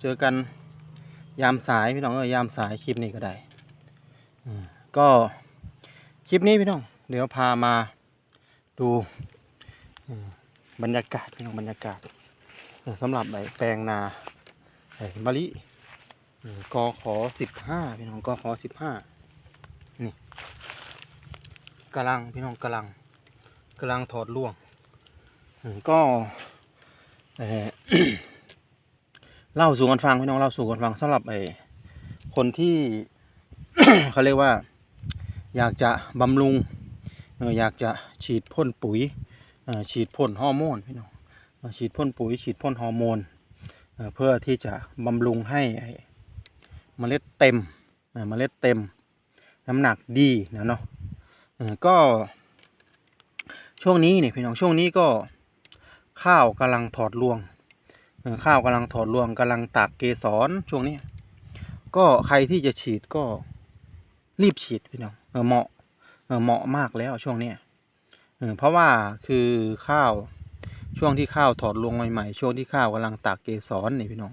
เจอกันยามสายพี่น้องเออยามสายคลิปนี้ก็ได้อืมก็คลิปนี้พี่น้องเดี๋ยวพามาดูอืมบรรยากาศพี่น้องบรรยากาศสำหรับไอ้แปลงนาไอ้มะลิอืมกขอสิบห้าพี่น้องกอขอสิบห้านี่กำลังพี่น้องกำลังกำลังถอดล่วงอืมก็ เล่าสู่กันฟังพี่น้องเล่าสู่กันฟังสำหรับไอ้คนที่ เขาเรียกว่า อยากจะบำรุงอยากจะฉีดพ่นปุ๋ยฉีดพ่นฮอร์โมนพี่น้องฉีดพ่นปุ๋ย ฉีดพ่นฮอร์โมนเพื่อที่จะบำรุงให้ไอ้เมล็ดเต็มเมล็ดเต็ม น้ำหนักดีนะเนาะก็ช่วงนี้เนี่ยพี่น้องช่วงนี้ก็ข้าวกำลังถอดรวง ข้าวกำลังถอดรวงกำลังตากเกสรช่วงนี้ ก็ใครที่จะฉีดก็รีบฉีดพี่น้องเออเหมาะเออเหมาะมากแล้วช่วงเนี้เออเพราะว่าคือข้าวช่วงที่ข้าวถอดรวงใหม่ๆช่วงที่ข้าวกำลังตากเกสรนี่พี่น้อง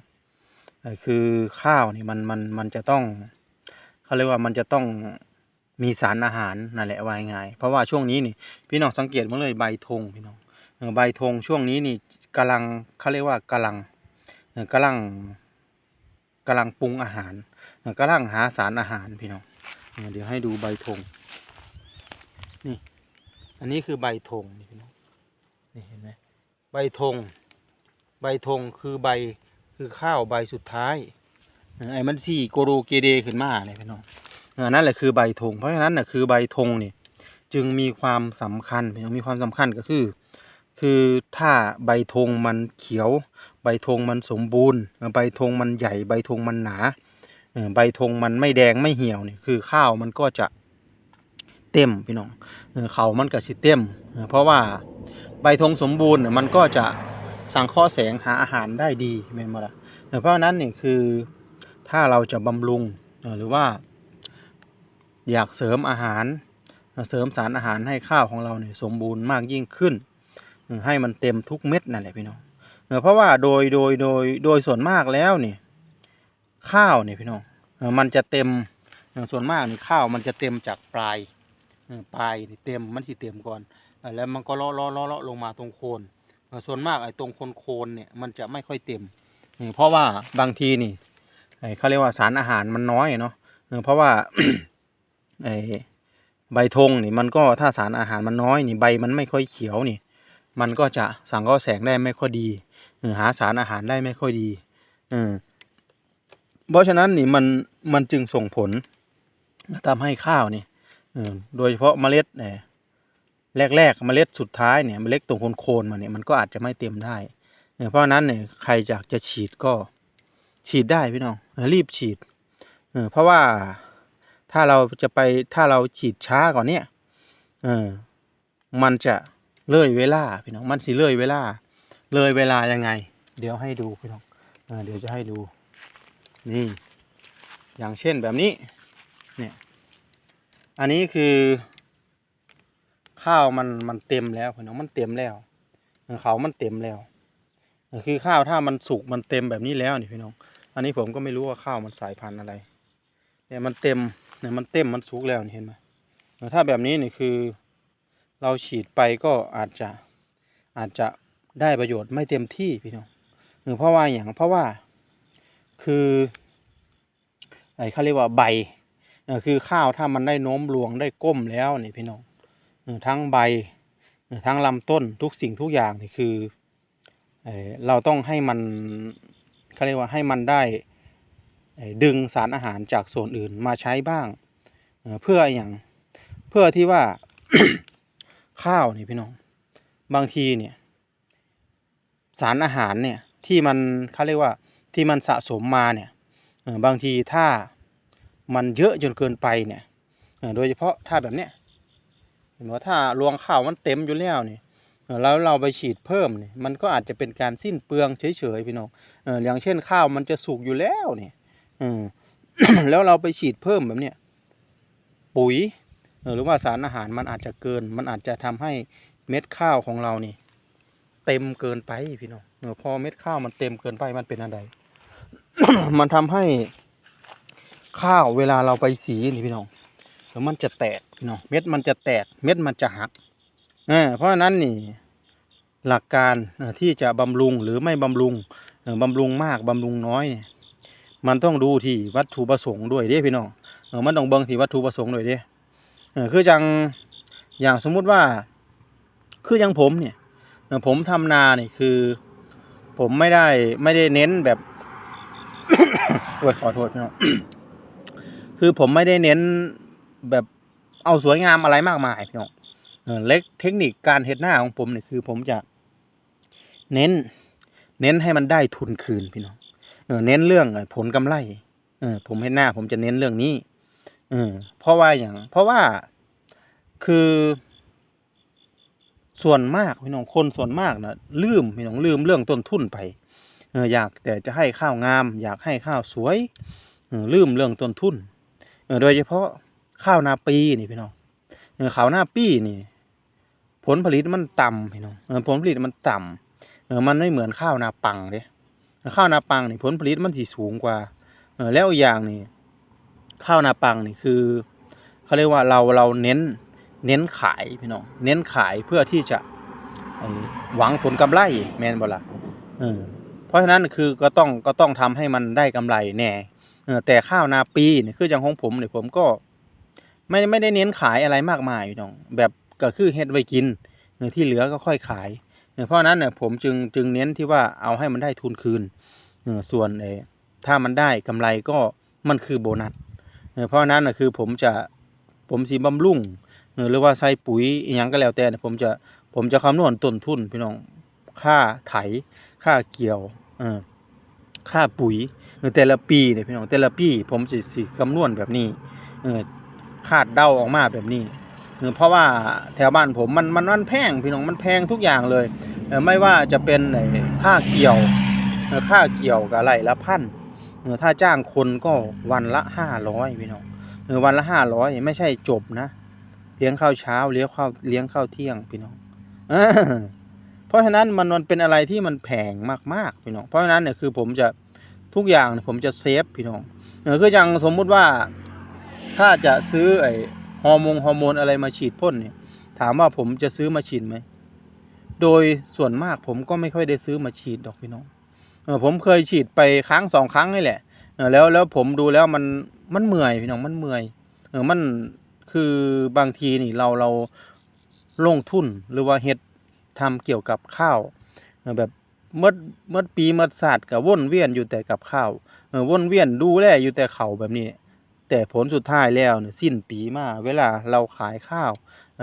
คือข้าวนี่มันมันมันจะต้องเขาเรียกว่ามันจะต้องมีสารอาหารนั่นแหละว่าง่ายเพราะว่าช่วงนี้นี่พี่น้องสังเกตมาเลยใบธงพี่น้องใบธงช่วงนี้นี่กำลังเขาเรียกว่ากำลังเออกำลังกำลังปรุงอาหารเออกำลังหาสารอาหารพี่น้องเดี๋ยวให้ดูใบธงนี่ อันนี้คือใบธงนี่พี่น้องนี่เห็นไหมใบธงใบธงคือใบคือข้าวใบสุดท้ายไอ้มันสี่โกโรเกเดขึ้นมาเลยพี่น้องนั่นแหละคือใบธงเพราะฉะนั้นน่ะคือใบธงนี่จึงมีความสำคัญพี่น้องมีความสำคัญก็คือ คือถ้าใบธงมันเขียว ใบธงมันสมบูรณ์ ใบธงมันใหญ่ ใบธงมันหนาใบธงมันไม่แดงไม่เหี่ยวนี่คือข้าวมันก็จะเต็มพี่น้องเขามันก็สิเต็ม เพราะว่าใบธงสมบูรณ์มันก็จะสังเคราะห์แสงหาอาหารได้ดีแม่นบ่ล่ะเพราะนั้นนี่คือถ้าเราจะบำรุงหรือว่าอยากเสริมอาหารเสริมสารอาหารให้ข้าวของเราเนี่ยสมบูรณ์มากยิ่งขึ้น ให้มันเต็มทุกเม็ดนั่นแหละพี่น้องเพราะว่าโดยโดยโดยโดยส่วนมากแล้วนี่ข้าวเนี่ยพี่น้องมันจะเต็มส่วนมากนี่ข้าวมันจะเต็มจากปลายปลายเต็มมันสิเต็มก่อนแล้วมันก็เลาะเลาะเลาะลงมาตรงโคนส่วนมากไอ้ตรงโคนโคนเนี่ยมันจะไม่ค่อยเต็มเออเพราะว่าบางทีนี่ไอ้เขาเรียกว่าสารอาหารมันน้อยเนาะเออเพราะว่าไอ้ใบธงนี่มันก็ถ้าสารอาหารมันน้อยนี่ใบมันไม่ค่อยเขียวนี่ มันก็จะสังเคราะห์แสงได้ไม่ค่อยดีเออหาสารอาหารได้ไม่ค่อยดีเออเพราะฉะนั้นนี่มันมันจึงส่งผลทำให้ข้าวนี่เออโดยเฉพาะเมล็ดเนี่ยแรกๆเมล็ดสุดท้ายเนี่ยเมล็ดตรงโคนๆมันเนี่ยมันก็อาจจะไม่เต็มได้เออเพราะนั้นเนี่ยใครอยากจะฉีดก็ฉีดได้พี่น้องรีบฉีดเออเพราะว่าถ้าเราจะไปถ้าเราฉีดช้ากว่าเนี้ยเออมันจะ เลยเวลาพี่น้องมันสิเลยเวลา เลยเวลายังไง เดี๋ยวให้ดูพี่น้องเอเดี๋ยวจะให้ดู นี่ อย่างเช่นแบบนี้ เนี่ย อันนี้คือ ข้าวมันมันเต็มแล้วพี่น้องมันเต็มแล้วเขามันเต็มแล้วคือข้าวถ้ามันสุกมันเต็มแบบนี้แล้วนี่พี่น้อง อันนี้ผมก็ไม่รู้ว่าข้าวมันสายพันธุ์อะไรเนี่ยมันเต็มเนี่ยมันเต็มมันสุกแล้วนี่เห็นไหมถ้าแบบนี้นี่คือ เราฉีดไปก็อาจจะอาจจะได้ประโยชน์ไม่เต็มที่พี่น้องเออเพราะว่าอย่างเพราะว่าคือไอ้เขาเรียกว่าใบคือข้าวถ้ามันได้โน้มรวงได้ก้มแล้วนี่พี่น้องทั้งใบทั้งลำต้นทุกสิ่งทุกอย่างนี่คือเอเราต้องให้มันเขาเรียกว่าให้มันได้ดึงสารอาหารจากส่วนอื่นมาใช้บ้างเเพื่ออย่างเพื่อที่ว่า ข้าวนี่พี่น้อง บางทีเนี่ย สารอาหารเนี่ยที่มันเขาเรียกว่าที่มันสะสมมาเนี่ยบางทีถ้ามันเยอะจนเกินไปเนี่ยโดยเฉพาะถ้าแบบเนี้ยเห็นว่าถ้ารวงข้าวมันเต็มอยู่แล้วเนี่ยแล้วเราไปฉีดเพิ่มเนี่ยมันก็อาจจะเป็นการสิ้นเปลืองเฉยๆพี่น้องอย่างเช่นข้าวมันจะสุกอยู่แล้วเนี่ยแล้วเราไปฉีดเพิ่มแบบเนี้ยปุ๋ย หรือว่าสารอาหารมันอาจจะเกิน มันอาจจะทำให้เม็ดข้าวของเรานี่ เต็มเกินไปพี่น้องเออพอเม็ดข้าวมันเต็มเกินไปมันเป็นอะไรมันทำให้ข้าวเวลาเราไปสีนี่พี่น้องแล้วมันจะแตกพี่น้องเม็ดมันจะแตกเม็ดมันจะหักเออเพราะฉะนั้นนี่หลักการที่จะบำรุงหรือไม่บำรุงเอ่อบำรุงมากบำรุงน้อยเนี่ยมันต้องดูที่วัตถุประสงค์ด้วยเด้พี่น้องเออมันต้องเบิ่งที่วัตถุประสงค์ด้วยเด้ เออคือจังอย่างสมมุติว่า คืออย่างผมเนี่ยผมทำนาเนี่ยคือ ผมไม่ได้ไม่ได้เน้นแบบโอ้ยขอโทษพี่น้องคือผมไม่ได้เน้นแบบเอาสวยงามอะไรมากมายพี่น้องเล็กเทคนิคการเฮ็ดหน้าของผมเนี่ยคือ ผมจะเน้น เน้นให้มันได้ทุนคืนพี่น้องเน้นเรื่องผลกำไรเออผมเฮ็ดหน้า ผมจะเน้นเรื่องนี้ เออเพราะว่าอย่าง เพราะว่าคือ ส่วนมากพี่น้องคนส่วนมากนะลืมพี่น้องลืมเรื่องต้นทุนไปเอออยากแต่จะให้ข้าวงาม อยากให้ข้าวสวยเออลืมเรื่องต้นทุนเออโดยเฉพาะข้าวนาปีนี่พี่น้องเออข้าวนาปีนี่ ผลผลิตมันต่ำพี่น้องเออผลผลิตมันต่ำเออมันไม่เหมือนข้าวนาปังเด้ข้าวนาปังนี่ผลผลิตมันสิสูงกว่าเออแล้วอย่างนี่ ข้าวนาปังนี่คือเขาเรียกว่าเราเราเน้นเน้นขายพี่น้องเน้นขายเพื่อที่จะหวังผลกำไรแมนบ่ล่ะเออเพราะฉะนั้นคือก็ต้องก็ต้องทำให้มันได้กำไรแน่เออแต่ข้าวนาปีเนี่ยคืออย่างของผมเนี่ยผมก็ ไม่ไม่ได้เน้นขายอะไรมากมายพี่น้องแบบก็คือเฮ็ดไว้กินเออที่เหลือก็ค่อยขายเออเพราะฉะนั้นเนี่ยผมจึงจึงเน้นที่ว่าเอาให้มันได้ทุนคืนส่วนเอถ้ามันได้กำไรก็มันคือโบนัส เพราะนั้นนะคือผมจะผมสีบำรุงหรือว่าใส่ปุ๋ยอหยังก็แล้วแต่ผมจะผมจะคำนวณต้นทุนพี่น้องค่าไถค่าเกี่ยวค่าปุ๋ยเออแต่ละปีเนี่ยพี่น้องแต่ละปีผมจะสิคำนวณแบบนี้คาดเดาออกมาแบบนี้เพราะว่าแถวบ้านผมมันมันมันแพงพี่น้องมันแพงทุกอย่างเลย ไม่ว่าจะเป็นค่าเกี่ยวค่าเกี่ยวกับไรละพัน ถ้าจ้างคนก็วันละห้าร้อยพี่น้องเออวันละห้าร้อยไม่ใช่จบนะ เลี้ยงข้าวเช้าเลี้ยงข้าวเลี้ยงข้าวเที่ยงพี่น้องเออเพราะฉะนั้นมันมันเป็นอะไรที่มันแพงมากๆพี่น้องเพราะฉะนั้นเนี่ยคือผมจะทุกอย่างผมจะเซฟพี่น้องเออคืออย่างสมมุติว่า ถ้าจะซื้อไอ้ฮอร์โมนฮอร์โมนอะไรมาฉีดพ่นเนี่ย ถามว่าผมจะซื้อมาฉีดไหมโดยส่วนมากผมก็ไม่ค่อยได้ซื้อมาฉีดดอกพี่น้อง ผมเคยฉีดไปครั้งสองครั้งนี่แหละแล้วแล้วผมดูแล้วมันมันเมื่อยพี่น้องมันเมื่อยเออมันคือบางทีนี่เราเราลงทุนหรือว่าเฮ็ดทำเกี่ยวกับข้าวแบบเมื่อเมื่อปีเมื่อศาสตร์กับว่นเวียนอยู่แต่กับข้าวเออวนเวียนดูแลอยู่แต่เขาแบบนี้ แต่ผลสุดท้ายแล้วเนี่ยสิ้นปีมาเวลาเราขายข้าว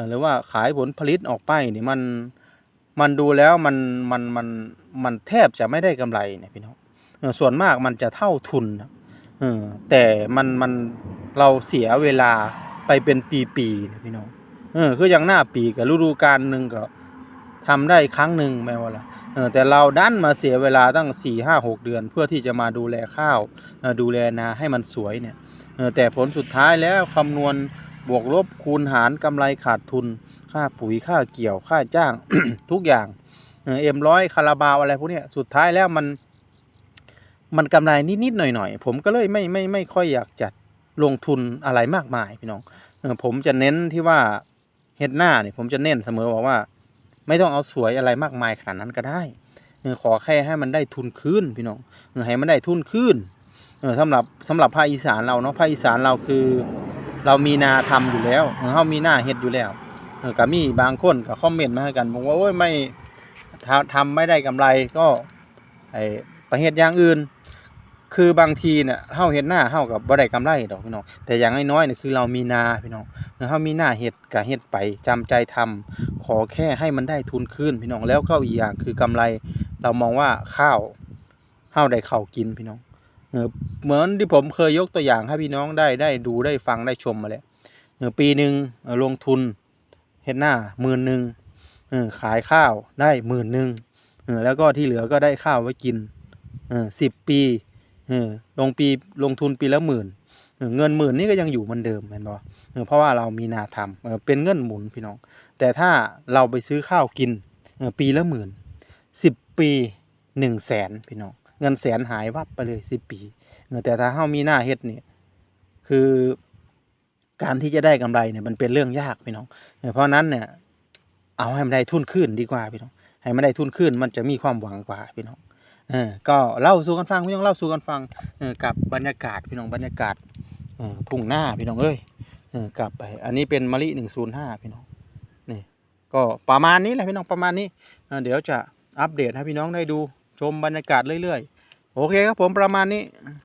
หรือว่าขายผลผลิตออกไปนี่มัน มันดูแล้วมันมันมันมันแทบจะไม่ได้กำไรเนี่ยพี่น้องส่วนมากมันจะเท่าทุนนะเอแต่มันมันเราเสียเวลาไปเป็นปีๆนะพี่น้องเออคืออย่างหน้าปีกับฤดูกาลหนึ่งก็ทำได้ครั้งหนึ่งแม้ว่าละเออแต่เราดันมาเสียเวลาตั้งสี่ห้าหกเดือน เพื่อที่จะมาดูแลข้าวดูแลนาให้มันสวยเนี่ยแต่ผลสุดท้ายแล้วคำนวณบวกลบคูณหารกำไรขาดทุน ค่าปุ๋ยค่าเกี่ยวค่าจ้างทุกอย่างเอ็มร้อยคาราบาวอะไรพวกนี้สุดท้ายแล้วมัน มันกำไรนิดๆหน่อยๆ ผมก็เลยไม่ไม่ไม่ค่อยอยากจัดลงทุนอะไรมากมายพี่น้องผมจะเน้นที่ว่าเฮ็ดหน้าเนี่ยผมจะเน้นเสมอบอกว่า ไม่ต้องเอาสวยอะไรมากมายขนาดนั้นก็ได้ขอแค่ให้มันได้ทุนคืนพี่น้องให้มันได้ทุนคืนสำหรับสำหรับภาคอีสานเราเนาะภาคอีสานเราคือ เรามีนาทำอยู่แล้วเออเฮามีหน้าเฮ็ดอยู่แล้ว ก็มีบางคนก็คอมเมนต์มาให้กันบอกว่าโอ้ยไม่ทำทำไม่ได้กำไรก็ไอไปเฮ็ดอย่างอื่น คือบางทีเนี่ยเฮาเฮ็ดหน้าเฮากับบ่ได้กำไรดอกพี่น้องแต่อย่างน้อยๆเนี่ยคือเรามีนาพี่น้องเออเฮามีหน้าเฮ็ดก็เฮ็ดไปจำใจทำขอแค่ให้มันได้ทุนคืนพี่น้องแล้วก็อีกอย่างคือกำไร เรามองว่าข้าวเฮาได้ข้าวกินพี่น้องเหมือนที่ผมเคยยกตัวอย่างให้พี่น้องได้ได้ดูได้ฟังได้ชมมาแล้วปีหนึ่งลงทุน เฮ็ดหน้าหมื่นหนึ่งขายข้าวได้หมื่นหนึ่งแล้วก็ที่เหลือก็ได้ข้าวไว้กินสิบปีลงปีลงทุนปีละหมื่นเงินหมื่นนี่ก็ยังอยู่เหมือนเดิมเห็นบ่เพราะว่าเรามีนาทำเป็นเงินหมุนพี่น้อง แต่ถ้าเราไปซื้อข้าวกินปีละหมื่นสิบปีหนึ่งแสนพี่น้องเงินแสนหายวับไปเลยสิบปีแต่ถ้าเฮามีหน้าเฮ็ดเนี่ยคือ การที่จะได้กำไรเนี่ยมันเป็นเรื่องยากพี่น้อง เพราะนั้นเนี่ยเอาให้มันได้ทุนขึ้นดีกว่าพี่น้อง ให้มันได้ทุนขึ้นมันจะมีความหวังกว่าพี่น้องเออก็เล่าสู่กันฟังพี่น้องเล่าสู่กันฟังเออกับบรรยากาศพี่น้องบรรยากาศเออทุ่งหน้าพี่น้องเอ้ยเออกลับไป อันนี้เป็นมะลิหนึ่งศูนย์ห้าพี่น้องนี่ก็ประมาณนี้แหละพี่น้องประมาณนี้เดี๋ยวจะอัปเดตให้พี่น้องได้ดูชมบรรยากาศเรื่อยๆ โอเคครับผมประมาณนี้